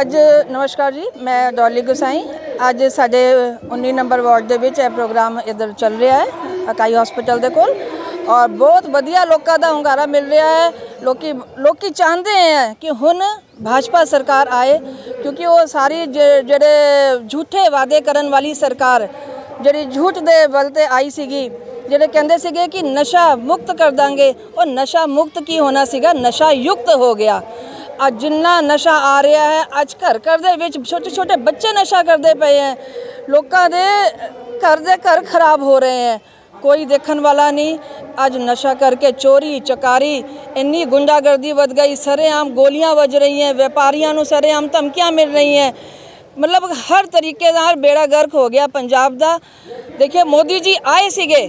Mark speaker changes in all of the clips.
Speaker 1: ਅੱਜ ਨਮਸਕਾਰ ਜੀ, ਮੈਂ ਡੋਲੀ ਗੁਸਾਈ। ਅੱਜ ਸਾਡੇ 19 ਨੰਬਰ ਵਾਰਡ ਦੇ ਵਿੱਚ ਇਹ ਪ੍ਰੋਗਰਾਮ ਇੱਧਰ ਚੱਲ ਰਿਹਾ ਹੈ, ਅਕਾਈ ਹਸਪੀਟਲ ਦੇ ਕੋਲ। ਔਰ ਬਹੁਤ ਵਧੀਆ ਲੋਕਾਂ ਦਾ ਹੁੰਗਾਰਾ ਮਿਲ ਰਿਹਾ ਹੈ। ਲੋਕੀ ਲੋਕੀ ਚਾਹੁੰਦੇ ਹੈ ਕਿ ਹੁਣ ਭਾਜਪਾ ਸਰਕਾਰ ਆਏ, ਕਿਉਂਕਿ ਉਹ ਸਾਰੀ ਜ- ਜਿਹੜੇ ਝੂਠੇ ਵਾਅਦੇ ਕਰਨ ਵਾਲੀ ਸਰਕਾਰ, ਜਿਹੜੀ ਝੂਠ ਦੇ ਬਲ ਤੇ ਆਈ ਸੀਗੀ, ਜਿਹੜੇ ਕਹਿੰਦੇ ਸੀਗੇ ਕਿ ਨਸ਼ਾ ਮੁਕਤ ਕਰ ਦਾਂਗੇ, ਉਹ ਨਸ਼ਾ ਮੁਕਤ ਕੀ ਹੋਣਾ ਸੀਗਾ? ਨਸ਼ਾ ਯੁਕਤ ਹੋ ਗਿਆ। ਅੱਜ ਜਿੰਨਾ ਨਸ਼ਾ ਆ ਰਿਹਾ ਹੈ, ਅੱਜ ਘਰ ਘਰ ਦੇ ਵਿੱਚ ਛੋਟੇ ਛੋਟੇ ਬੱਚੇ ਨਸ਼ਾ ਕਰਦੇ ਪਏ ਹੈ। ਲੋਕਾਂ ਦੇ ਘਰ ਦੇ ਘਰ ਖਰਾਬ ਹੋ ਰਹੇ ਹੈ। ਕੋਈ ਦੇਖਣ ਵਾਲਾ ਨਹੀਂ। ਅੱਜ ਨਸ਼ਾ ਕਰਕੇ ਚੋਰੀ, ਚਕਾਰੀ, ਇੰਨੀ ਗੁੰਡਾਗਰਦੀ ਵੱਧ ਗਈ। ਸਰੇਆਮ ਗੋਲੀਆਂ ਵੱਜ ਰਹੀਆਂ, ਵਪਾਰੀਆਂ ਨੂੰ ਸਰੇਆਮ ਧਮਕੀਆਂ ਮਿਲ ਰਹੀਆਂ। ਮਤਲਬ ਹਰ ਤਰੀਕੇ ਨਾਲ ਬੇੜਾ ਗਰਕ ਹੋ ਗਿਆ ਪੰਜਾਬ ਦਾ। ਦੇਖਿਏ ਮੋਦੀ ਜੀ ਆਏ ਸੀਗੇ,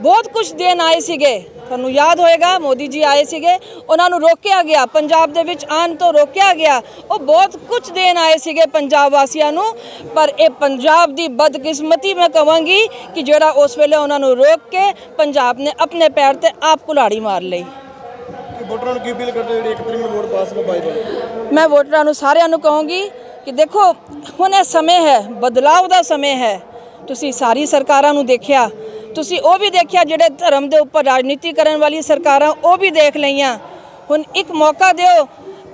Speaker 1: ਬਹੁਤ ਕੁਝ ਦੇਣ ਆਏ ਸੀਗੇ। ਤੁਹਾਨੂੰ ਯਾਦ ਹੋਏਗਾ ਮੋਦੀ ਜੀ ਆਏ ਸੀਗੇ ਉਹਨਾਂ ਨੂੰ ਰੋਕਿਆ ਗਿਆ ਪੰਜਾਬ ਦੇ ਵਿੱਚ ਆਉਣ ਤੋਂ ਰੋਕਿਆ ਗਿਆ। ਉਹ ਬਹੁਤ ਕੁਝ ਦੇਣ ਆਏ ਸੀਗੇ ਪੰਜਾਬ ਵਾਸੀਆਂ ਨੂੰ ਪਰ ਇਹ ਪੰਜਾਬ ਦੀ ਬਦਕਿਸਮਤੀ ਮੈਂ ਕਹਾਂਗੀ ਕਿ ਜਿਹੜਾ ਉਸ ਵੇਲੇ ਉਹਨਾਂ ਨੂੰ ਰੋਕ ਕੇ ਪੰਜਾਬ ਨੇ ਆਪਣੇ ਪੈਰ ਤੇ ਆਪ ਕੁਲਾੜੀ ਮਾਰ ਲਈ।
Speaker 2: ਵੋਟਰਾਂ ਨੂੰ ਕੀ ਅਪੀਲ ਕਰਦੇ ਜਿਹੜੇ 1 ਤਰੀਕ ਨੂੰ ਵੋਟ ਪਾਸ ਕਰੋ ਬਾਈ ਬਾਈ
Speaker 1: ਮੈਂ ਵੋਟਰਾਂ ਨੂੰ ਸਾਰਿਆਂ ਨੂੰ ਕਹਾਂਗੀ ਕਿ ਦੇਖੋ ਹੁਣ ਇਹ ਸਮੇਂ ਹੈ ਬਦਲਾਵ ਦਾ ਸਮੇਂ ਹੈ। ਤੁਸੀਂ ਸਾਰੀ ਸਰਕਾਰਾਂ ਨੂੰ ਦੇਖਿਆ ਤੁਸੀਂ ਉਹ ਵੀ ਦੇਖਿਆ ਜਿਹੜੇ ਧਰਮ ਦੇ ਉੱਪਰ ਰਾਜਨੀਤੀ ਕਰਨ ਵਾਲੀ ਸਰਕਾਰਾਂ, ਉਹ ਵੀ ਦੇਖ ਲਈਆਂ। ਹੁਣ ਇੱਕ ਮੌਕਾ ਦਿਓ,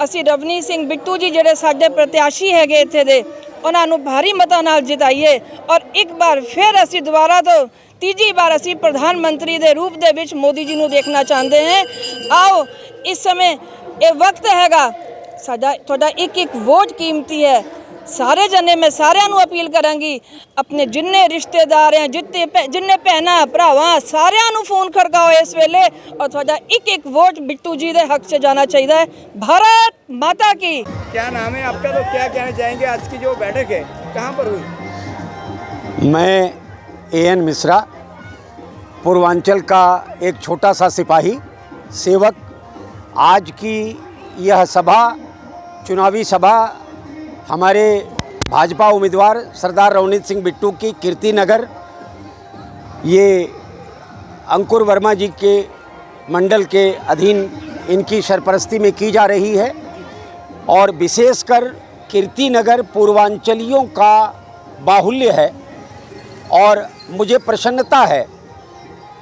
Speaker 1: ਅਸੀਂ ਰਵਨੀ ਸਿੰਘ ਬਿੱਟੂ ਜੀ ਜਿਹੜੇ ਸਾਡੇ ਪ੍ਰਤਿਆਸ਼ੀ ਹੈਗੇ ਇੱਥੇ ਦੇ, ਉਹਨਾਂ ਨੂੰ ਭਾਰੀ ਮਤਾਂ ਨਾਲ ਜਿਤਾਈਏ ਔਰ ਇੱਕ ਵਾਰ ਫਿਰ ਅਸੀਂ ਦੁਬਾਰਾ ਤੋਂ ਤੀਜੀ ਵਾਰ ਅਸੀਂ ਪ੍ਰਧਾਨ ਮੰਤਰੀ ਦੇ ਰੂਪ ਦੇ ਵਿੱਚ ਮੋਦੀ ਜੀ ਨੂੰ ਦੇਖਣਾ ਚਾਹੁੰਦੇ ਹਾਂ। ਆਓ, ਇਸ ਸਮੇਂ ਇਹ ਵਕਤ ਹੈਗਾ। ਸਾਡਾ, ਤੁਹਾਡਾ ਇੱਕ ਇੱਕ ਵੋਟ ਕੀਮਤੀ ਹੈ। ਸਾਰੇ ਜਣੇ ਮੈਂ ਸਾਰਿਆਂ ਨੂੰ ਅਪੀਲ ਕਰਾਂਗੀ ਆਪਣੇ ਜਿੰਨੇ ਰਿਸ਼ਤੇਦਾਰ ਹੈ ਜਿੱਤੇ ਭੈ- ਜਿੰਨੇ ਭੈਣਾਂ ਭਰਾਵਾਂ ਸਾਰਿਆਂ ਨੂੰ ਫੋਨ ਖੜਕਾਓ ਇਸ ਵੇਲੇ ਔਰ ਤੁਹਾਡਾ ਇੱਕ ਇੱਕ ਵੋਟ ਬਿੱਟੂ ਜੀ ਦੇ ਹੱਕ 'ਚ ਜਾਣਾ ਚਾਹੀਦਾ ਹੈ ਭਾਰਤ ਮਾਤਾ ਕੀ
Speaker 3: क्या नाम है आपका तो क्या कहना चाहेंगे आज की जो बैठक है कहाँ पर हुई
Speaker 4: मैं ए एन मिश्रा पूर्वांचल का एक छोटा सा सिपाही सेवक आज की यह सभा चुनावी सभा हमारे भाजपा उम्मीदवार सरदार रवनीत सिंह बिट्टू की कीर्ति नगर, ये अंकुर वर्मा जी के मंडल के अधीन इनकी सरपरस्ती में की जा रही है और विशेषकर कीर्ति नगर पूर्वांचलियों का बाहुल्य है और मुझे प्रसन्नता है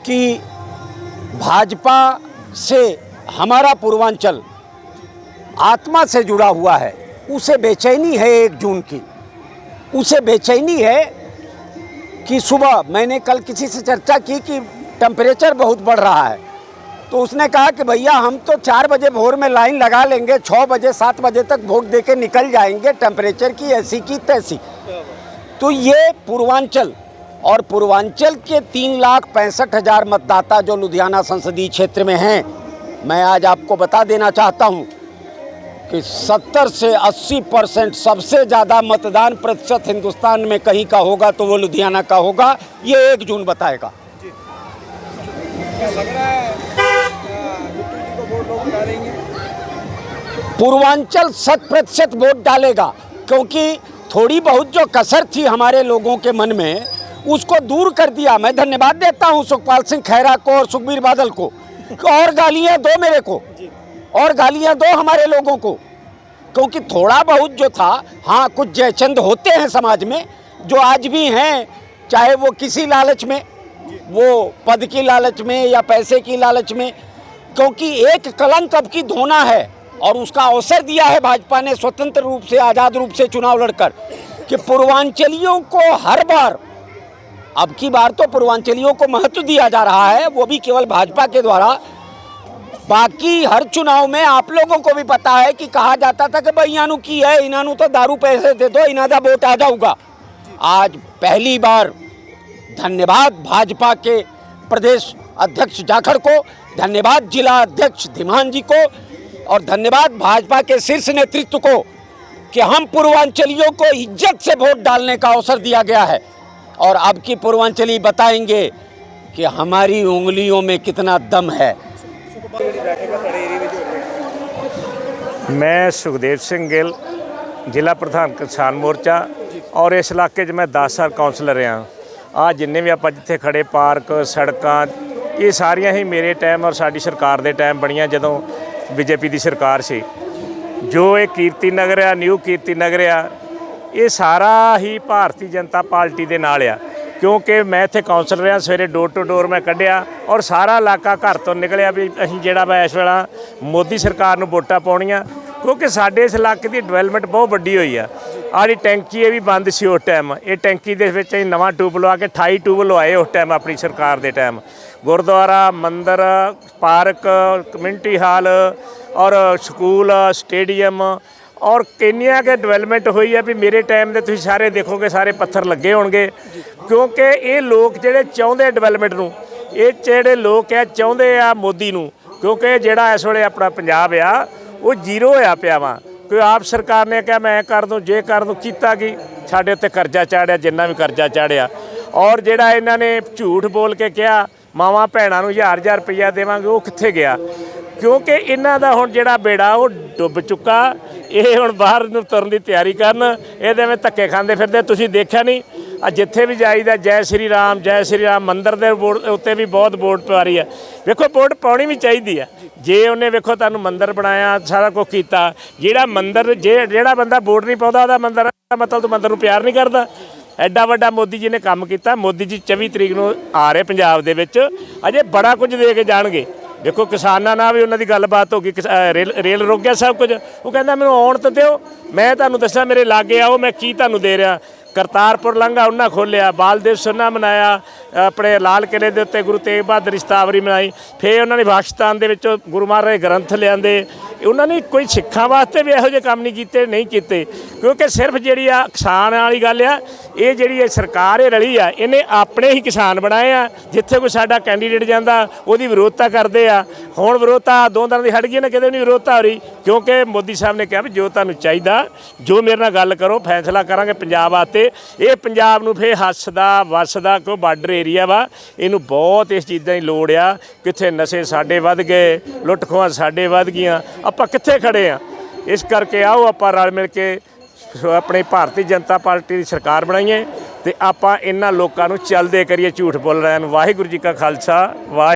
Speaker 4: कि भाजपा से हमारा पूर्वांचल आत्मा से जुड़ा हुआ है। उसे बेचैनी है एक जून की। उसे बेचैनी है कि सुबह मैंने कल किसी से चर्चा की कि टेम्परेचर बहुत बढ़ रहा है। तो उसने कहा कि भैया, हम तो चार बजे भोर में लाइन लगा लेंगे छः बजे, सात बजे तक वोट दे के निकल जाएँगे टेम्परेचर की ऐसी की तैसी। तो ये पूर्वांचल और पूर्वांचल के तीन लाख पैंसठ हज़ार मतदाता जो लुधियाना संसदीय क्षेत्र में हैं, मैं आज आपको बता देना चाहता हूँ कि 70 से 80 परसेंट सबसे ज़्यादा मतदान प्रतिशत हिंदुस्तान में कहीं का होगा तो वो लुधियाना का होगा। ये एक जून बताएगा। पूर्वांचल शत प्रतिशत वोट डालेगा क्योंकि थोड़ी बहुत जो कसर थी हमारे लोगों के मन में उसको दूर कर दिया। मैं धन्यवाद देता हूँ सुखपाल सिंह खैरा को और सुखबीर बादल को। और गालियाँ दो मेरे को। और गालियाँ दो हमारे लोगों को। क्योंकि थोड़ा बहुत जो था हाँ कुछ जयचंद होते हैं समाज में, जो आज भी हैं, चाहे वो किसी लालच में, वो पद की लालच में या पैसे की लालच में, क्योंकि एक कलंक अब की धोना है और उसका अवसर दिया है भाजपा ने स्वतंत्र रूप से, आज़ाद रूप से चुनाव लड़कर, कि पूर्वांचलियों को हर बार, अब की बार तो पूर्वांचलियों को महत्व दिया जा रहा है, वो भी केवल भाजपा के द्वारा बाकी हर चुनाव में आप लोगों को भी पता है कि कहा जाता था कि भाई इन्हों की है इन्हों तो दारू पैसे दे दो, इन्हों का वोट आ जाऊगा। आज पहली बार धन्यवाद भाजपा के प्रदेश अध्यक्ष जाखड़ को, धन्यवाद जिला अध्यक्ष धीमान जी को, और धन्यवाद भाजपा के शीर्ष नेतृत्व को कि हम पूर्वांचलियों को इज़्ज़त से वोट डालने का अवसर दिया गया है। और अब की पूर्वांचली बताएँगे कि हमारी उंगलियों में कितना दम है।
Speaker 3: ਜਿਹੜੀ ਤੁਹਾਡੇ ਏਰੀਆ ਵਿੱਚ ਹੋ ਰਹੀ
Speaker 5: ਮੈਂ ਸੁਖਦੇਵ ਸਿੰਘ ਗਿੱਲ, ਜ਼ਿਲ੍ਹਾ ਪ੍ਰਧਾਨ ਕਿਸਾਨ ਮੋਰਚਾ ਔਰ ਇਸ ਇਲਾਕੇ 'ਚ ਮੈਂ 10 ਸਾਲ ਕਾਉਂਸਲਰ ਰਿਹਾ। ਆ ਜਿੰਨੇ ਵੀ ਆਪਾਂ ਜਿੱਥੇ ਖੜੇ ਪਾਰਕ, ਸੜਕਾਂ, ਇਹ ਸਾਰੀਆਂ ਹੀ ਮੇਰੇ ਟਾਈਮ ਔਰ ਸਾਡੀ ਸਰਕਾਰ ਦੇ ਟਾਈਮ ਬਣੀਆਂ ਜਦੋਂ ਬੀਜੇਪੀ ਦੀ ਸਰਕਾਰ ਸੀ। ਜੋ ਇਹ ਕੀਰਤੀ ਨਗਰ ਆ, ਨਿਊ ਕੀਰਤੀ ਨਗਰ ਆ, ਇਹ ਸਾਰਾ ਹੀ ਭਾਰਤੀ ਜਨਤਾ ਪਾਰਟੀ ਦੇ ਨਾਲ ਆ। ਕਿਉਂਕਿ ਮੈਂ ਇੱਥੇ ਕਾਉਂਸਲਰ ਰਿਹਾ, ਸਵੇਰੇ ਡੋਰ ਟੂ ਡੋਰ ਮੈਂ ਕੱਢਿਆ ਔਰ ਸਾਰਾ ਇਲਾਕਾ ਘਰ ਤੋਂ ਨਿਕਲਿਆ ਵੀ ਅਸੀਂ ਜਿਹੜਾ ਵਾ ਇਸ ਵੇਲਾ ਮੋਦੀ ਸਰਕਾਰ ਨੂੰ ਵੋਟਾਂ ਪਾਉਣੀਆਂ, ਕਿਉਂਕਿ ਸਾਡੇ ਇਸ ਇਲਾਕੇ ਦੀ ਡਿਵੈਲਪਮੈਂਟ ਬਹੁਤ ਵੱਡੀ ਹੋਈ ਆ। ਆੜੀ ਟੈਂਕੀ ਇਹ ਵੀ ਬੰਦ ਸੀ ਉਸ ਟਾਈਮ ਇਹ ਟੈਂਕੀ ਦੇ ਵਿੱਚ ਅਸੀਂ ਨਵਾਂ ਟੂਬ ਲਵਾ ਕੇ 28 ਟੂਬ ਲਵਾਏ ਉਸ ਟਾਈਮ ਆਪਣੀ ਸਰਕਾਰ ਦੇ ਟਾਈਮ ਗੁਰਦੁਆਰਾ, ਮੰਦਿਰ, ਪਾਰਕ ਕਮਿਊਨਿਟੀ ਹਾਲ ਔਰ ਸਕੂਲ ਸਟੇਡੀਅਮ ਔਰ ਕਿੰਨੀਆਂ ਕਿ ਡਿਵੈਲਪਮੈਂਟ ਹੋਈ ਹੈ ਵੀ ਮੇਰੇ ਟਾਈਮ ਦੇ ਤੁਸੀਂ ਸਾਰੇ ਦੇਖੋਗੇ, ਸਾਰੇ ਪੱਥਰ ਲੱਗੇ ਹੋਣਗੇ। ਕਿਉਂਕਿ ਇਹ ਲੋਕ ਜਿਹੜੇ ਚਾਹੁੰਦੇ ਡਿਵੈਲਪਮੈਂਟ ਨੂੰ, ਇਹ ਜਿਹੜੇ ਲੋਕ ਆ ਚਾਹੁੰਦੇ ਆ ਮੋਦੀ ਨੂੰ, ਕਿਉਂਕਿ ਜਿਹੜਾ ਇਸ ਵੇਲੇ ਆਪਣਾ ਪੰਜਾਬ ਆ, ਉਹ ਜ਼ੀਰੋ ਹੋਇਆ ਪਿਆ ਵਾ ਕੋਈ ਆਪ ਸਰਕਾਰ ਨੇ ਕਿਹਾ, ਮੈਂ ਕਰ ਦੂੰ, ਜੇ ਕਰ ਦੂੰ, ਕੀਤਾ ਕੀ? ਸਾਡੇ ਉੱਤੇ ਕਰਜ਼ਾ ਚਾੜਿਆ, ਜਿੰਨਾ ਵੀ ਕਰਜ਼ਾ ਚਾੜਿਆ। ਔਰ ਜਿਹੜਾ ਇਹਨਾਂ ਨੇ ਝੂਠ ਬੋਲ ਕੇ ਕਿਹਾ, ਮਾਵਾਂ ਭੈਣਾਂ ਨੂੰ ਹਜ਼ਾਰ ਹਜ਼ਾਰ ਰੁਪਈਆ ਦੇਵਾਂਗੇ, ਉਹ ਕਿੱਥੇ ਗਿਆ? ਕਿਉਂਕਿ ਇਹਨਾਂ ਦਾ ਹੁਣ ਜਿਹੜਾ ਬੇੜਾ ਉਹ ਡੁੱਬ ਚੁੱਕਾ। ਇਹ ਹੁਣ ਬਾਹਰ ਨੂੰ ਤੁਰਨ ਦੀ ਤਿਆਰੀ ਕਰਨ। ਇਹਦੇ ਵਿੱਚ ਧੱਕੇ ਖਾਂਦੇ ਫਿਰਦੇ। ਤੁਸੀਂ ਦੇਖਿਆ ਨਹੀਂ? ਆ ਜਿੱਥੇ ਵੀ ਜਾਈਦਾ, ਜੈ ਸ਼੍ਰੀ ਰਾਮ, ਜੈ ਸ਼੍ਰੀ ਰਾਮ ਮੰਦਿਰ ਦੇ ਬੋਰਡ ਉੱਤੇ ਵੀ ਬਹੁਤ ਬੋਰਡ ਪਾ ਰਹੀ ਹੈ ਵੇਖੋ, ਬੋਰਡ ਪਾਉਣੀ ਵੀ ਚਾਹੀਦੀ ਆ। ਜੇ ਉਹਨੇ ਵੇਖੋ ਤੁਹਾਨੂੰ ਮੰਦਿਰ ਬਣਾਇਆ, ਸਾਰਾ ਕੁਝ ਕੀਤਾ, ਜਿਹੜਾ ਮੰਦਿਰ, ਜੇ ਜਿਹੜਾ ਬੰਦਾ ਬੋਰਡ ਨਹੀਂ ਪਾਉਂਦਾ, ਉਹਦਾ ਮੰਦਿਰ ਦਾ ਮਤਲਬ ਤੂੰ ਮੰਦਿਰ ਨੂੰ ਪਿਆਰ ਨਹੀਂ ਕਰਦਾ। ਐਡਾ ਵੱਡਾ ਮੋਦੀ ਜੀ ਨੇ ਕੰਮ ਕੀਤਾ। ਮੋਦੀ ਜੀ 24 ਤਰੀਕ ਨੂੰ ਆ ਰਹੇ ਪੰਜਾਬ ਦੇ ਵਿੱਚ। ਅਜੇ ਬੜਾ ਕੁਝ ਦੇ ਕੇ ਜਾਣਗੇ। ਦੇਖੋ ਕਿਸਾਨਾਂ ਨਾਲ ਵੀ ਉਹਨਾਂ ਦੀ ਗੱਲਬਾਤ ਹੋ ਗਈ, ਕਿਸ- ਅਹ ਰੇਲ ਰੇਲ ਰੁਕ ਗਿਆ ਸਭ ਕੁਝ। ਉਹ ਕਹਿੰਦਾ, ਮੈਨੂੰ ਆਉਣ ਤਾਂ ਦਿਓ। ਮੈਂ ਤੁਹਾਨੂੰ ਦੱਸਾਂ, ਮੇਰੇ ਲਾਗੇ ਆਓ, ਮੈਂ ਕੀ ਤੁਹਾਨੂੰ ਦੇ ਰਿਹਾ? ਕਰਤਾਰਪੁਰ ਲਾਂਘਾ ਉਹਨਾਂ ਖੋਲਿਆ ਬਾਲ ਦਿਵਸ ਉਹਨਾਂ ਮਨਾਇਆ, ਆਪਣੇ ਲਾਲ ਕਿਲੇ ਦੇ ਉੱਤੇ ਗੁਰੂ ਤੇਗ ਬਹਾਦਰ ਦੀ ਸ਼ਤਾਬਦੀ ਮਨਾਈ। ਫਿਰ ਉਹਨਾਂ ਨੇ ਪਾਕਿਸਤਾਨ ਦੇ ਵਿੱਚੋਂ ਗੁਰੂ ਮਹਾਰਾਜ ਦੇ ਗ੍ਰੰਥ ਲਿਆਂਦੇ। ਉਹਨਾਂ ਨੇ ਕੋਈ ਸਿੱਖਾਂ ਵਾਸਤੇ ਵੀ ਇਹੋ ਜਿਹੇ ਕੰਮ ਨਹੀਂ ਕੀਤੇ ਨਹੀਂ ਕੀਤੇ। ਕਿਉਂਕਿ ਸਿਰਫ ਜਿਹੜੀ ਆ ਕਿਸਾਨ ਵਾਲੀ ਗੱਲ ਆ, ਇਹ ਜਿਹੜੀ ਇਹ ਸਰਕਾਰ ਇਹ ਰਲੀ ਆ, ਇਹਨੇ ਆਪਣੇ ਹੀ ਕਿਸਾਨ ਬਣਾਏ ਆ। ਜਿੱਥੇ ਕੋਈ ਸਾਡਾ ਕੈਂਡੀਡੇਟ ਜਾਂਦਾ, ਉਹਦੀ ਵਿਰੋਧਤਾ ਕਰਦੇ ਆ। ਹੁਣ ਵਿਰੋਧਤਾ ਦੋ ਦਿਨ ਦੀ ਹਟ ਗਈ ਨਾ ਕਿਤੇ ਨਹੀਂ ਵਿਰੋਧਤਾ ਹੋ ਰਹੀ। ਕਿਉਂਕਿ ਮੋਦੀ ਸਾਹਿਬ ਨੇ ਕਿਹਾ ਵੀ ਜੋ ਤੁਹਾਨੂੰ ਚਾਹੀਦਾ, ਜੋ ਮੇਰੇ ਨਾਲ ਗੱਲ ਕਰੋ, ਫੈਸਲਾ ਕਰਾਂਗੇ ਪੰਜਾਬ ਵਾਸਤੇ। ਇਹ ਪੰਜਾਬ ਨੂੰ ਫੇਰ ਹੱਸਦਾ, ਵਸਦਾ, ਕਿਉਂ ਬਾਰਡਰ ਏਰੀਆ ਵਾ, ਇਹਨੂੰ ਬਹੁਤ ਇਸ ਚੀਜ਼ਾਂ ਦੀ ਲੋੜ ਆ। ਕਿੱਥੇ ਨਸ਼ੇ ਸਾਡੇ ਵੱਧ ਗਏ, ਲੁੱਟ ਖੋਹਾਂ ਸਾਡੇ ਵੱਧ ਗਈਆਂ। ਆਪਾਂ ਕਿੱਥੇ ਖੜੇ ਆ? ਇਸ ਕਰਕੇ ਆਓ, ਆਪਾਂ ਰਲ ਮਿਲ ਕੇ ਸੋ, ਆਪਣੇ ਭਾਰਤੀ ਜਨਤਾ ਪਾਰਟੀ ਦੀ ਸਰਕਾਰ ਬਣਾਈਏ ਤੇ ਆਪਾਂ ਇਹਨਾਂ ਲੋਕਾਂ ਨੂੰ ਚੱਲਦੇ ਕਰੀਏ ਝੂਠ ਬੋਲ ਰਿਆਂ ਨੂੰ ਵਾਹਿਗੁਰੂ ਜੀ ਕਾ ਖਾਲਸਾ, ਵਾਹਿ